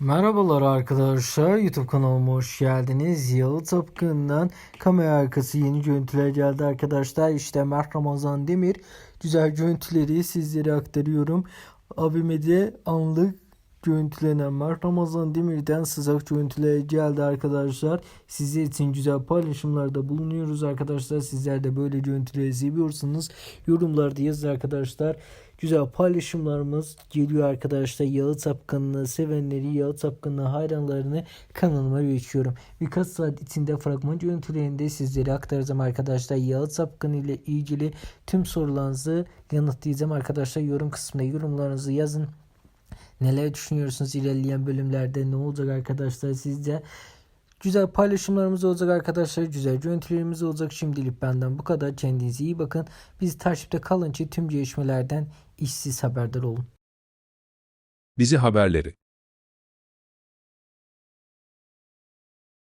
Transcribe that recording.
Merhabalar arkadaşlar YouTube kanalıma hoş geldiniz. Yalı Tapkın'dan kamera arkası yeni görüntüler geldi arkadaşlar. İşte Mert Ramazan Demir güzel görüntüleri sizlere aktarıyorum. Abime de anlık görüntülenen Mert Ramazan Demir'den sıcak görüntüler geldi arkadaşlar. Sizler için güzel paylaşımlarda bulunuyoruz arkadaşlar. Sizler de böyle görüntüleri seviyorsanız yorumlarda yazın arkadaşlar. Güzel paylaşımlarımız geliyor arkadaşlar. Yalı Tapkanı'nı sevenleri, Yalı Tapkanı hayranlarını kanalıma bekliyorum. Birkaç saat içinde fragman görüntülerini de sizlere aktaracağım arkadaşlar. Yalı Tapkanı ile ilgili tüm sorularınızı yanıtlayacağım arkadaşlar. Yorum kısmına yorumlarınızı yazın. Neler düşünüyorsunuz ilerleyen bölümlerde ne olacak arkadaşlar sizce? Güzel paylaşımlarımız olacak arkadaşlar. Güzel görüntülerimiz olacak. Şimdilik benden bu kadar. Kendinize iyi bakın. Biz takipte kalın ki tüm gelişmelerden işsiz haberdar olun. Dizi haberleri